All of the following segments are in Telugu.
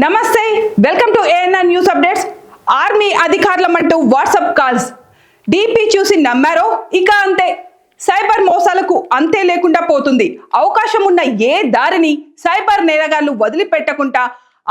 నమస్తే welcome to ANR news updates army అధికారులమంటూ WhatsApp calls DP చూసి నమ్మారో ఇక అంతే. సైబర్ మోసాలకు అంతే లేకుండా పోతుంది. అవకాశం ఉన్న ఏ దారిని సైబర్ నేరగాళ్ళు వదిలిపెట్టకుండా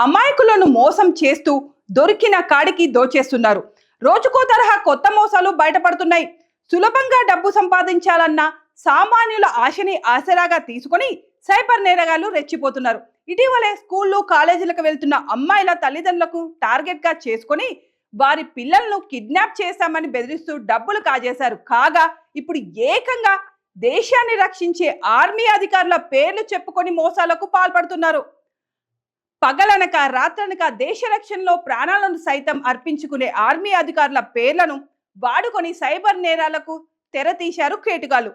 అమాయకులను మోసం చేస్తూ దొరికిన కాడికి దోచేస్తున్నారు. రోజుకో తరహా కొత్త మోసాలు బయటపడుతున్నాయి. సులభంగా డబ్బు సంపాదించాలన్న సామాన్యుల ఆశని ఆసరాగా తీసుకొని సైబర్ నేరగాళ్ళు రెచ్చిపోతున్నారు. ఇటీవలే స్కూళ్ళు కాలేజీలకు వెళ్తున్న అమ్మాయిల తల్లిదండ్రులకు టార్గెట్గా చేసుకొని వారి పిల్లలను కిడ్నాప్ చేశామని బెదిరిస్తూ డబ్బులు కాజేశారు. కాగా ఇప్పుడు ఏకంగా దేశాన్ని రక్షించే ఆర్మీ అధికారుల పేర్లు చెప్పుకొని మోసాలకు పాల్పడుతున్నారు. పగలనక రాత్రనక దేశ రక్షణలో ప్రాణాలను సైతం అర్పించుకునే ఆర్మీ అధికారుల పేర్లను వాడుకొని సైబర్ నేరాలకు తెర తీశారు కేటుగాలు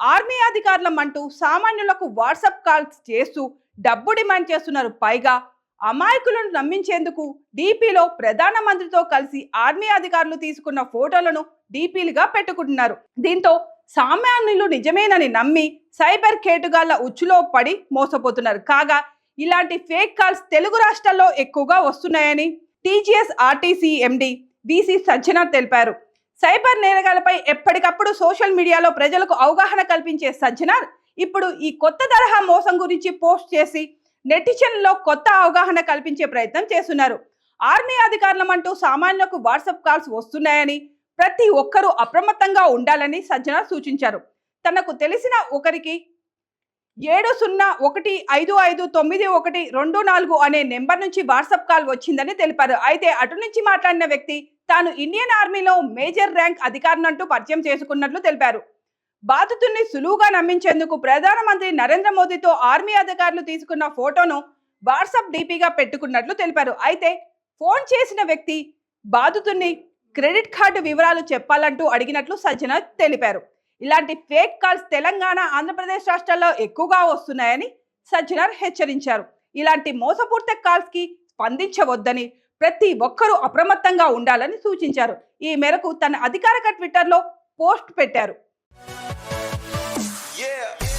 ఆర్మీ అధికారులం అంటూ సామాన్యులకు వాట్సాప్ కాల్స్ చేస్తూ డబ్బు డిమాండ్ చేస్తున్నారు. పైగా అమాయకులను నమ్మించేందుకు డీపీలో ప్రధానమంత్రితో కలిసి ఆర్మీ అధికారులు తీసుకున్న ఫోటోలను డీపీలుగా పెట్టుకుంటున్నారు. దీంతో సామాన్యులు నిజమేనని నమ్మి సైబర్ కేటుగాళ్ళ ఉచ్చులో పడి మోసపోతున్నారు. కాగా ఇలాంటి ఫేక్ కాల్స్ తెలుగు రాష్ట్రాల్లో ఎక్కువగా వస్తున్నాయని TGS RTC MD VC Sajjanar తెలిపారు. సైబర్ నేరగాలపై ఎప్పటికప్పుడు సోషల్ మీడియాలో ప్రజలకు అవగాహన కల్పించే సజ్జనార్. ఇప్పుడు ఈ కొత్త తరహా మోసం గురించి పోస్ట్ చేసి నెటిజన్లో కొత్త అవగాహన కల్పించే ప్రయత్నం చేస్తున్నారు. ఆర్మీ అధికారులం అంటూ సామాన్యులకు వాట్సాప్ కాల్స్ వస్తున్నాయని ప్రతి ఒక్కరూ అప్రమత్తంగా ఉండాలని సజ్జనార్ సూచించారు. తనకు తెలిసిన ఒకరికి ఏడు సున్నా ఒకటి ఐదు ఐదు తొమ్మిది ఒకటి రెండు నాలుగు అనే నెంబర్ నుంచి వాట్సాప్ కాల్ వచ్చిందని తెలిపారు. అయితే అటు నుంచి మాట్లాడిన వ్యక్తి తాను ఇండియన్ ఆర్మీలో మేజర్ ర్యాంక్ అధికారినంటూ పరిచయం చేసుకున్నట్లు తెలిపారు. బాధితుల్ని సులువుగా నమ్మించేందుకు ప్రధానమంత్రి నరేంద్ర మోదీతో ఆర్మీ అధికారులు తీసుకున్న ఫోటోను వాట్సాప్ డీపీగా పెట్టుకున్నట్లు తెలిపారు. అయితే ఫోన్ చేసిన వ్యక్తి బాధితుల్ని క్రెడిట్ కార్డు వివరాలు చెప్పాలంటూ అడిగినట్లు సజ్జన తెలిపారు. ఇలాంటి ఫేక్ కాల్స్ తెలంగాణ ఆంధ్రప్రదేశ్ రాష్ట్రాల్లో ఎక్కువగా వస్తున్నాయని సజ్జనార్ హెచ్చరించారు. ఇలాంటి మోసపూర్త కాల్స్కి స్పందించవద్దని ప్రతి ఒక్కరూ అప్రమత్తంగా ఉండాలని సూచించారు. ఈ మేరకు తన అధికారిక ట్విట్టర్లో పోస్ట్ పెట్టారు. Yeah.